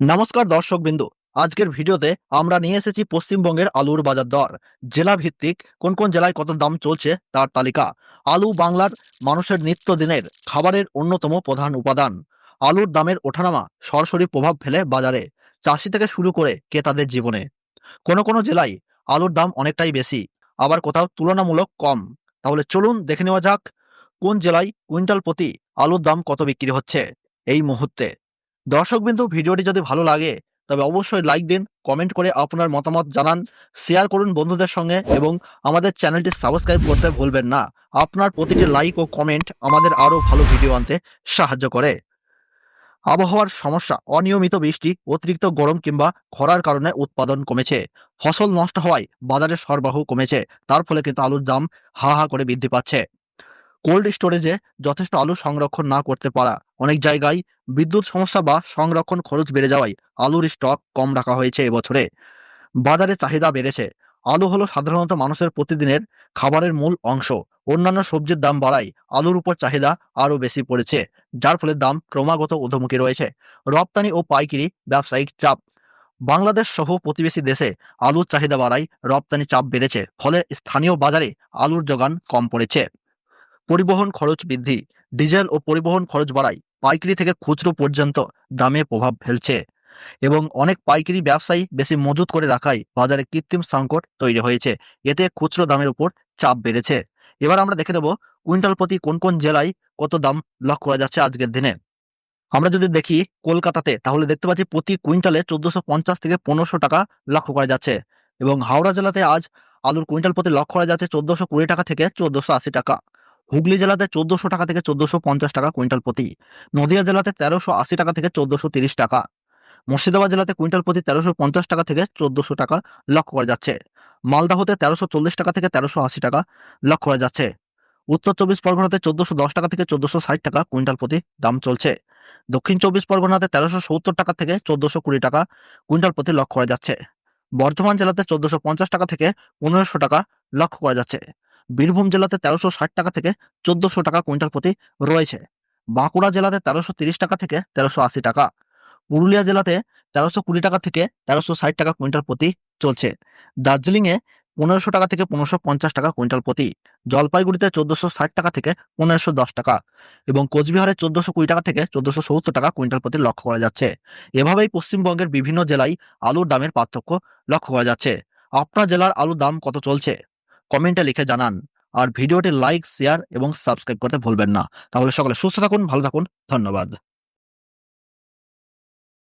নমস্কার দর্শক বিন্দু আজকের ভিডিওতে আমরা নিয়ে এসেছি পশ্চিমবঙ্গের আলুর বাজার দর। জেলা ভিত্তিক কোন কোন জেলায় কত দাম চলছে তার তালিকা। আলু বাংলার মানুষের নিত্যদিনের খাবারের অন্যতম প্রধান উপাদান। আলুর দামের ওঠানামা সরাসরি প্রভাব ফেলে বাজারে। চাষি থেকে শুরু করে ক্রেতাদের জীবনে। কোনো কোনো জেলায় আলুর দাম অনেকটাই বেশি, আবার কোথাও তুলনামূলক কম। তাহলে চলুন দেখে নেওয়া যাক কোন জেলায় কুইন্টাল প্রতি আলুর দাম কত বিক্রি হচ্ছে এই মুহূর্তে। দর্শকবিন্দু, ভিডিওটি যদি ভালো লাগে, তবে অবশ্যই লাইক দিন, কমেন্ট করে আপনার মতামত জানান, শেয়ার করুন বন্ধুদের সঙ্গে এবং আমাদের চ্যানেলটি সাবস্ক্রাইব করতে ভুলবেন না। আপনার প্রতিটি লাইক ও কমেন্ট আমাদের আরও ভালো ভিডিও আনতে সাহায্য করে। আবহাওয়ার সমস্যা, অনিয়মিত বৃষ্টি, অতিরিক্ত গরম কিংবা খরার কারণে উৎপাদন কমেছে। ফসল নষ্ট হওয়ায় বাজারে সরবরাহ কমেছে, তার ফলে কিন্তু আলুর দাম হা হা করে বৃদ্ধি পাচ্ছে। কোল্ড স্টোরেজে যথেষ্ট আলু সংরক্ষণ না করতে পারা অনেক জায়গায় বিদ্যুৎ সমস্যা বা সংরক্ষণ খরচ বেড়ে যাওয়ায় আলুর স্টক কম রাখা হয়েছে এবছরে। বাজারে চাহিদা বেড়েছে। আলু হলো সাধারণত মানুষের প্রতিদিনের খাবারের মূল অংশ। অন্যান্য সবজির দাম বাড়ায় আলুর উপর চাহিদা আরও বেশি পড়েছে, যার ফলে দাম ক্রমাগত ঊর্ধ্বমুখী রয়েছে। রপ্তানি ও পাইকারি ব্যবসায়িক চাপ। বাংলাদেশ সহ প্রতিবেশী দেশে আলুর চাহিদা বাড়ায় রপ্তানি চাপ বেড়েছে, ফলে স্থানীয় বাজারে আলুর যোগান কম পড়েছে। পরিবহন খরচ বৃদ্ধি। ডিজেল ও পরিবহন খরচ বাড়ায় পাইকারি থেকে খুচরো পর্যন্ত দামে প্রভাব ফেলছে এবং অনেক পাইকারি ব্যবসায়ী বেশি মজুত করে রাখায় বাজারে কৃত্রিম সংকট তৈরি হয়েছে। এতে খুচরো দামের উপর চাপ বেড়েছে। এবার আমরা দেখে নেব কুইন্টাল প্রতি কোন কোন জেলায় কত দাম লক্ষ্য করা যাচ্ছে আজকের দিনে। আমরা যদি দেখি কলকাতাতে, তাহলে দেখতে পাচ্ছি প্রতি কুইন্টালে চোদ্দশো পঞ্চাশ থেকে পনেরোশো টাকা লক্ষ্য করা যাচ্ছে এবং হাওড়া জেলাতে আজ আলুর কুইন্টাল প্রতি লক্ষ্য করা যাচ্ছে চোদ্দশো কুড়ি টাকা থেকে চোদ্দশো আশি টাকা। হুগলি জেলাতে চোদ্দশো টাকা থেকে চোদ্দশো পঞ্চাশ টাকা কুইন্টাল প্রতি, নদিয়া জেলাতে তেরোশো আশি টাকা থেকে চোদ্দশো তিরিশ টাকা, মুর্শিদাবাদ জেলাতে কুইন্টাল প্রতি তেরোশো পঞ্চাশ টাকা থেকে চোদ্দশো টাকা লক্ষ্য করা যাচ্ছে। মালদাহতে তেরোশো চল্লিশ টাকা থেকে তেরোশো আশি টাকা লক্ষ্য করা যাচ্ছে। উত্তর চব্বিশ পরগনাতে চোদ্দশো দশ টাকা থেকে চোদ্দশো ষাট টাকা কুইন্টাল প্রতি দাম চলছে। দক্ষিণ চব্বিশ পরগনাতে তেরোশো সত্তর টাকা থেকে চোদ্দশো কুড়ি টাকা কুইন্টাল প্রতি লক্ষ্য করা যাচ্ছে। বর্ধমান জেলাতে চোদ্দশো পঞ্চাশ টাকা থেকে পনেরোশো টাকা লক্ষ্য করা যাচ্ছে। বীরভূম জেলাতে তেরোশো ষাট টাকা থেকে চোদ্দশো টাকা কুইন্টাল প্রতি রয়েছে। বাঁকুড়া জেলাতে তেরোশো তিরিশ টাকা থেকে তেরোশো আশি টাকা। পুরুলিয়া জেলাতে তেরোশো কুড়ি টাকা থেকে তেরোশো ষাট টাকা কুইন্টাল প্রতি চলছে। দার্জিলিংয়ে পনেরোশো টাকা থেকে পনেরোশো পঞ্চাশ টাকা কুইন্টাল প্রতি। জলপাইগুড়িতে চোদ্দশো ষাট টাকা থেকে পনেরোশো দশ টাকা এবং কোচবিহারে চোদ্দশো কুড়ি টাকা থেকে চোদ্দশো সত্তর টাকা কুইন্টাল প্রতি লক্ষ্য করা যাচ্ছে। এভাবেই পশ্চিমবঙ্গের বিভিন্ন জেলায় আলুর দামের পার্থক্য লক্ষ্য করা যাচ্ছে। আপনার জেলার আলুর দাম কত চলছে? কমেন্টে লিখে জানান। আর ভিডিওটি লাইক, শেয়ার এবং সাবস্ক্রাইব করতে ভুলবেন না। তাহলে সকলে সুস্থ থাকুন, ভালো থাকুন, ধন্যবাদ।